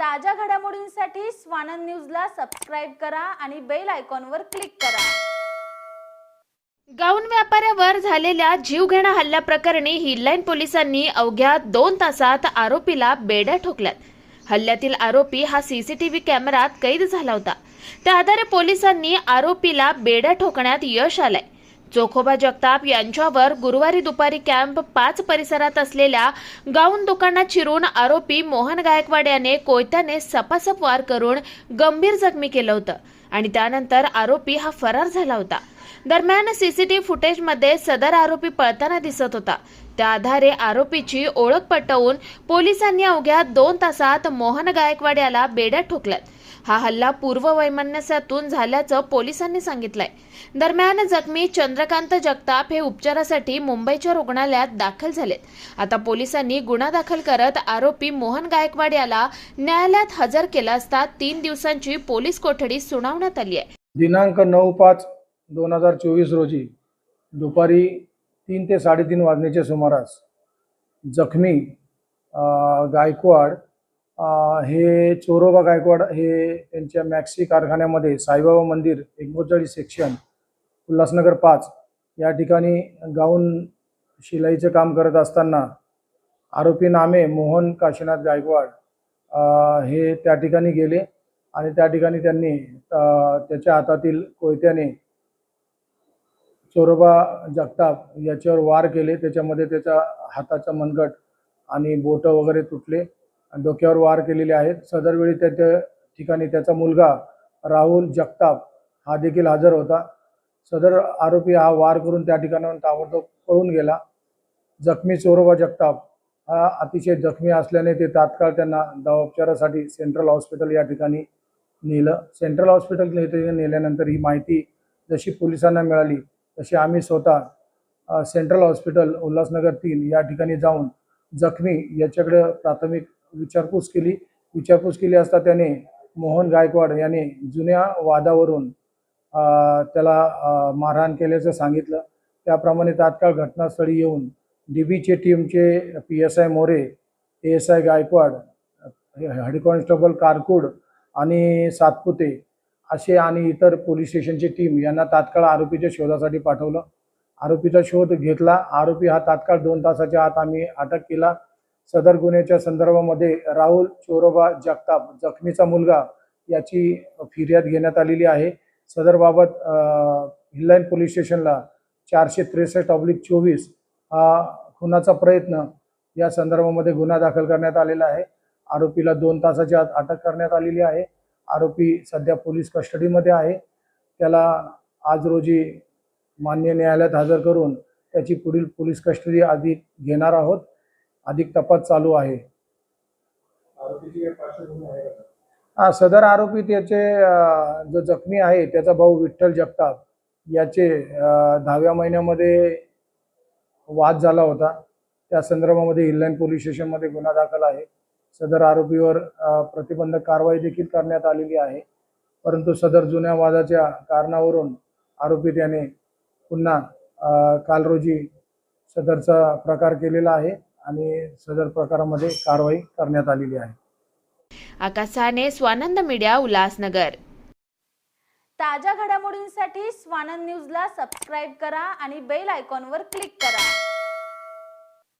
ताज्या घडामोडींसाठी स्वानंद न्यूजला सबस्क्राईब करा आणि बेल आयकॉनवर क्लिक करा. गाऊन व्यापाऱ्यावर झालेल्या जीवघेणा हल्ल्याप्रकरणी हिडलाईन पोलिसांनी अवघ्या दोन तासात आरोपीला बेड्या ठोकल्यात. हल्ल्यातील आरोपी हा सीसीटीव्ही कॅमेरात कैद झाला होता. त्या आधारे पोलिसांनी आरोपीला बेड्या ठोकण्यात यश आलंय. जोखोबा जगताप यांच्यावर गुरुवारी दुपारी कॅम्प पाच परिसरात असलेल्या गाऊन दुकानात चिरून आरोपी मोहन गायकवाड याने कोयत्याने सपासप वार करून गंभीर जखमी केलं होतं आणि त्यानंतर आरोपी हा फरार झाला होता. दरम्यान सीसीटीव्ही फुटेजमध्ये सदर आरोपी पळताना दिसत होता. त्या आधारे आरोपीची ओळख पटवून पोलिसांनी अवघ्या दोन तासात मोहन गायकवाड याला बेड्या ठोकल्यात. हा हल्ला पूर्ववैमनस्यातून झाल्याचं पोलिसांनी सांगितलंय. दरम्यान जखमी चंद्रकांत जगताप हे उपचारासाठी मुंबईच्या रुग्णालयात दाखल झालेत. आता पोलिसांनी गुन्हा दाखल करत आरोपी मोहन गायकवाड याला न्यायालयात हजर केला असता तीन दिवसांची पोलीस कोठडी सुनावण्यात आली आहे. दिनांक नऊ पाच दोन हजार चोवीस रोजी दुपारी तीन ते साडेतीन वाजण्याच्या सुमारास जखमी गायकवाड हे चोरोबा गायकवाड हे त्यांच्या मॅक्सी कारखान्यामध्ये साईबाबा मंदिर एकोणचाळीस सेक्शन उल्हासनगर पाच या ठिकाणी गाऊन शिलाईचं काम करत असताना आरोपी नामे मोहन काशीनाथ गायकवाड हे त्या ठिकाणी गेले आणि त्या ठिकाणी त्यांनी त्याच्या हातातील कोयत्याने चोरोबा जगताप याच्यावर वार केले. त्याच्यामध्ये त्याच्या हाताचा मनगट आणि बोटं वगैरे तुटले. डोक्यावर वार केलेले आहेत. सदरवेळी त्या ठिकाणी त्याचा मुलगा राहुल जगताप हा देखील हजर होता. सदर आरोपी हा वार करून त्या ठिकाणाहून ताबडतोब पळून गेला. जखमी चोरोबा जगताप हा अतिशय जखमी असल्याने ते तात्काळ त्यांना दवापचारासाठी सेंट्रल हॉस्पिटल या ठिकाणी नेलं. सेंट्रल हॉस्पिटल नेल्यानंतर ही माहिती जशी पोलिसांना मिळाली तशी आम्ही स्वतः सेंट्रल हॉस्पिटल उल्हासनगर तीन या ठिकाणी जाऊन जखमी याच्याकडे प्राथमिक विचारपूस केली. विचारपूस केली असता त्याने मोहन गायकवाड याने जुन्या वादावरून त्याला मारहाण केल्याचं सांगितलं. त्याप्रमाणे तात्काळ घटनास्थळी येऊन डी बीचे टीमचे P S I More A S I Gaikwad head constable Karkud आणि सातपुते असे आणि इतर पोलीस स्टेशनची टीम यांना तात्काळ आरोपीच्या शोधासाठी पाठवलं. आरोपीचा शोध घेतला. आरोपी हा तात्काळ दोन तासाच्या आत आम्ही अटक केला. सदर गुन्ह्याच्या संदर्भामध्ये राहुल चोरोबा जगताप जखमीचा मुलगा याची फिर्याद घेण्यात आलेली आहे. सदरबाबत हिल्लाईन पोलीस स्टेशनला चारशे त्रेसष्ट ऑब्लिक चोवीस हा खुनाचा प्रयत्न या संदर्भामध्ये गुन्हा दाखल करण्यात आलेला आहे. आरोपीला दोन तासाच्या आत अटक करण्यात आलेली आहे. आरोपी सध्या पोलीस कस्टडीमध्ये आहे. त्याला आज रोजी मान्य न्यायालयात हजर करून त्याची पुढील पोलीस कस्टडी आधी घेणार आहोत. अधिक तपास चालू आहे. हा सदर आरोपी त्याचे जो जखमी आहे त्याचा भाऊ विठ्ठल जगताप याचे दहाव्या महिन्यामध्ये वाद झाला होता. त्या संदर्भामध्ये हिल्लाईन पोलीस स्टेशनमध्ये गुन्हा दाखल आहे. सदर आरोपीवर प्रतिबंधक कारवाई देखील करण्यात आलेली आहे. परंतु सदर जुन्या वादाच्या कारणावरून आरोपी त्याने पुन्हा काल रोजी सदरचा प्रकार केलेला आहे. आणि सदर प्रकारामध्ये कारवाई करण्यात आलेली आहे. आकाश साने स्वानंद मीडिया उल्हासनगर. ताज्या घडामोडींसाठी स्वानंद न्यूजला सबस्क्राईब करा आणि बेल आयकॉनवर क्लिक करा.